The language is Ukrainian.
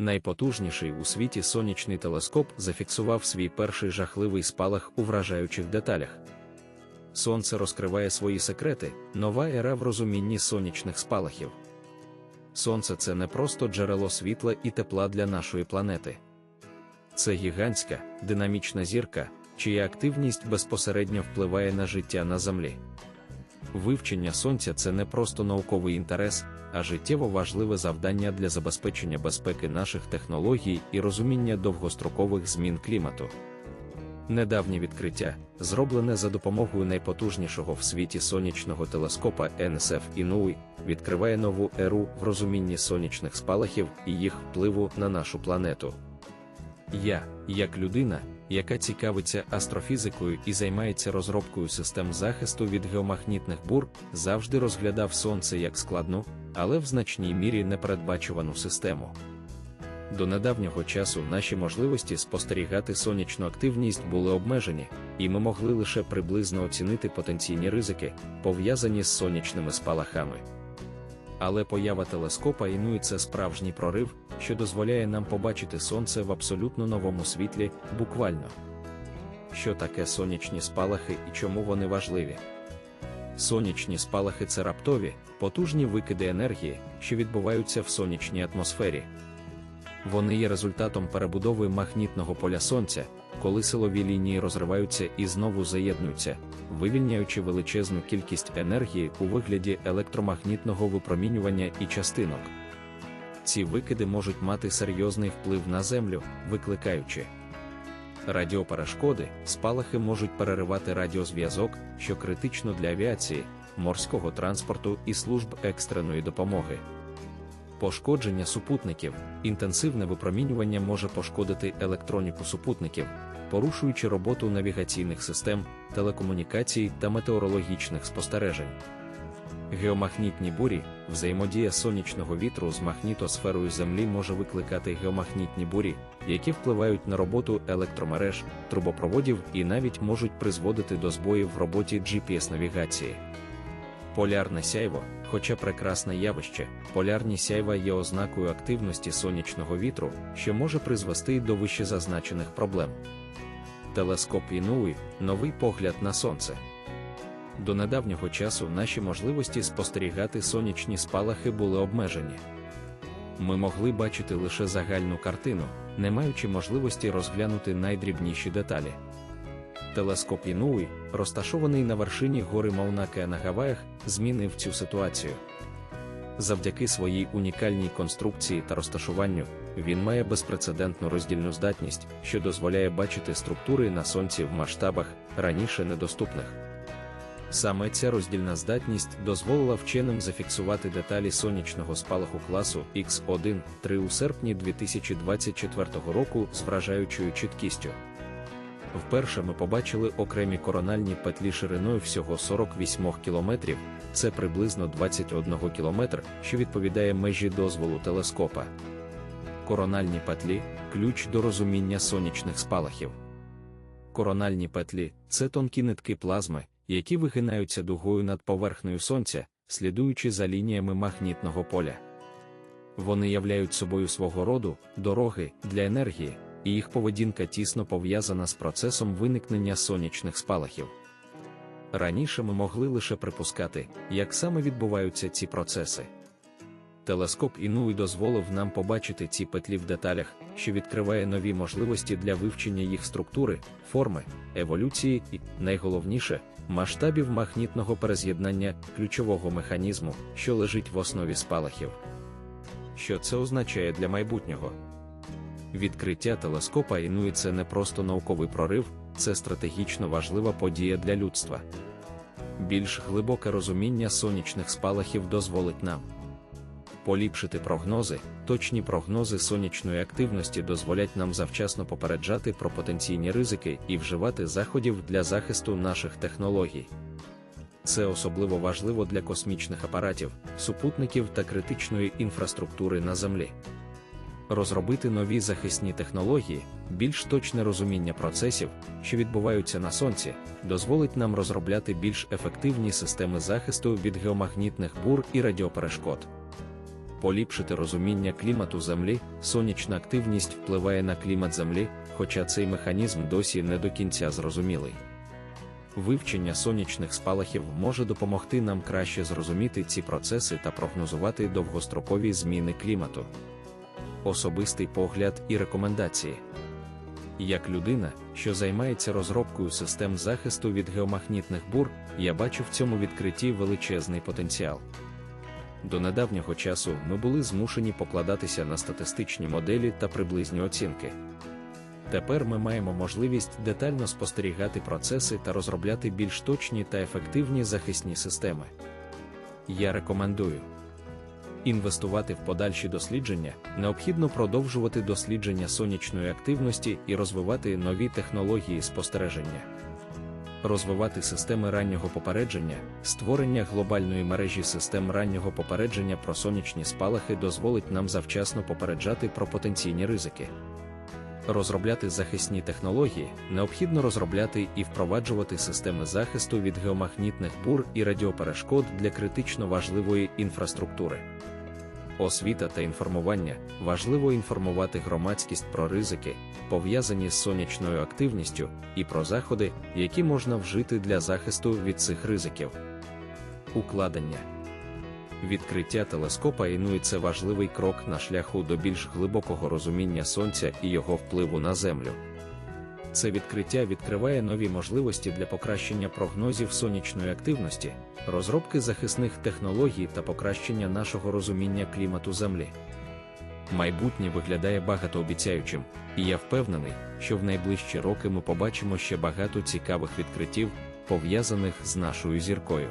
Найпотужніший у світі сонячний телескоп зафіксував свій перший жахливий спалах у вражаючих деталях. Сонце розкриває свої секрети, нова ера в розумінні сонячних спалахів. Сонце це не просто джерело світла і тепла для нашої планети. Це гігантська, динамічна зірка, чия активність безпосередньо впливає на життя на Землі. Вивчення сонця це не просто науковий інтерес, а життєво важливе завдання для забезпечення безпеки наших технологій і розуміння довгострокових змін клімату. Недавнє відкриття, зроблене за допомогою найпотужнішого в світі сонячного телескопа NSF Inouye, відкриває нову еру в розумінні сонячних спалахів і їх впливу на нашу планету. Я, як людина, яка цікавиться астрофізикою і займається розробкою систем захисту від геомагнітних бур, завжди розглядав сонце як складну, але в значній мірі непередбачувану систему. До недавнього часу наші можливості спостерігати сонячну активність були обмежені, і ми могли лише приблизно оцінити потенційні ризики, пов'язані з сонячними спалахами. Але поява телескопа інує це справжній прорив, що дозволяє нам побачити сонце в абсолютно новому світлі, буквально. Що таке сонячні спалахи і чому вони важливі? Сонячні спалахи це раптові, потужні викиди енергії, що відбуваються в сонячній атмосфері. Вони є результатом перебудови магнітного поля сонця, коли силові лінії розриваються і знову заєднуються, вивільняючи величезну кількість енергії у вигляді електромагнітного випромінювання і частинок. Ці викиди можуть мати серйозний вплив на Землю, викликаючи радіоперешкоди, спалахи можуть переривати радіозв'язок, що критично для авіації, морського транспорту і служб екстреної допомоги. Пошкодження супутників, інтенсивне випромінювання може пошкодити електроніку супутників, порушуючи роботу навігаційних систем, телекомунікацій та метеорологічних спостережень. Геомагнітні бурі, взаємодія сонячного вітру з магнітосферою Землі може викликати геомагнітні бурі, які впливають на роботу електромереж, трубопроводів і навіть можуть призводити до збоїв в роботі GPS-навігації. Полярне сяйво, хоча прекрасне явище, полярні сяйва є ознакою активності сонячного вітру, що може призвести до вищезазначених проблем. Телескоп Інуї новий погляд на сонце. До недавнього часу наші можливості спостерігати сонячні спалахи були обмежені. Ми могли бачити лише загальну картину, не маючи можливості розглянути найдрібніші деталі. Телескоп Інуї, розташований на вершині гори Маунаке на Гаваях, змінив цю ситуацію. Завдяки своїй унікальній конструкції та розташуванню, він має безпрецедентну роздільну здатність, що дозволяє бачити структури на сонці в масштабах, раніше недоступних. Саме ця роздільна здатність дозволила вченим зафіксувати деталі сонячного спалаху класу X1 3 у серпні 2024 року з вражаючою чіткістю. Вперше ми побачили окремі корональні петлі шириною всього 48 км, це приблизно 21 км, що відповідає межі дозволу телескопа. Корональні петлі ключ до розуміння сонячних спалахів. Корональні петлі це тонкі нитки плазми, які вигинаються дугою над поверхнею сонця, слідуючи за лініями магнітного поля. Вони являють собою свого роду дороги для енергії і їх поведінка тісно пов'язана з процесом виникнення сонячних спалахів. Раніше ми могли лише припускати, як саме відбуваються ці процеси. Телескоп Інуй дозволив нам побачити ці петлі в деталях, що відкриває нові можливості для вивчення їх структури, форми, еволюції і, найголовніше, масштабів магнітного перез'єднання ключового механізму, що лежить в основі спалахів. Що це означає для майбутнього? Відкриття телескопа Інуї це не просто науковий прорив, це стратегічно важлива подія для людства. Більш глибоке розуміння сонячних спалахів дозволить нам поліпшити прогнози, точні прогнози сонячної активності дозволять нам завчасно попереджати про потенційні ризики і вживати заходів для захисту наших технологій. Це особливо важливо для космічних апаратів, супутників та критичної інфраструктури на Землі розробити нові захисні технології, більш точне розуміння процесів, що відбуваються на сонці, дозволить нам розробляти більш ефективні системи захисту від геомагнітних бур і радіоперешкод. поліпшити розуміння клімату Землі, сонячна активність впливає на клімат Землі, хоча цей механізм досі не до кінця зрозумілий. Вивчення сонячних спалахів може допомогти нам краще зрозуміти ці процеси та прогнозувати довгострокові зміни клімату. Особистий погляд і рекомендації. Як людина, що займається розробкою систем захисту від геомагнітних бур, я бачу в цьому відкритті величезний потенціал. До недавнього часу ми були змушені покладатися на статистичні моделі та приблизні оцінки. Тепер ми маємо можливість детально спостерігати процеси та розробляти більш точні та ефективні захисні системи. Я рекомендую інвестувати в подальші дослідження, необхідно продовжувати дослідження сонячної активності і розвивати нові технології спостереження. Розвивати системи раннього попередження, створення глобальної мережі систем раннього попередження про сонячні спалахи дозволить нам завчасно попереджати про потенційні ризики. Розробляти захисні технології необхідно розробляти і впроваджувати системи захисту від геомагнітних бур і радіоперешкод для критично важливої інфраструктури. Освіта та інформування важливо інформувати громадськість про ризики, пов'язані з сонячною активністю, і про заходи, які можна вжити для захисту від цих ризиків. Укладення Відкриття телескопа це важливий крок на шляху до більш глибокого розуміння Сонця і його впливу на Землю. Це відкриття відкриває нові можливості для покращення прогнозів сонячної активності, розробки захисних технологій та покращення нашого розуміння клімату Землі. Майбутнє виглядає багатообіцяючим, і я впевнений, що в найближчі роки ми побачимо ще багато цікавих відкриттів, пов'язаних з нашою зіркою.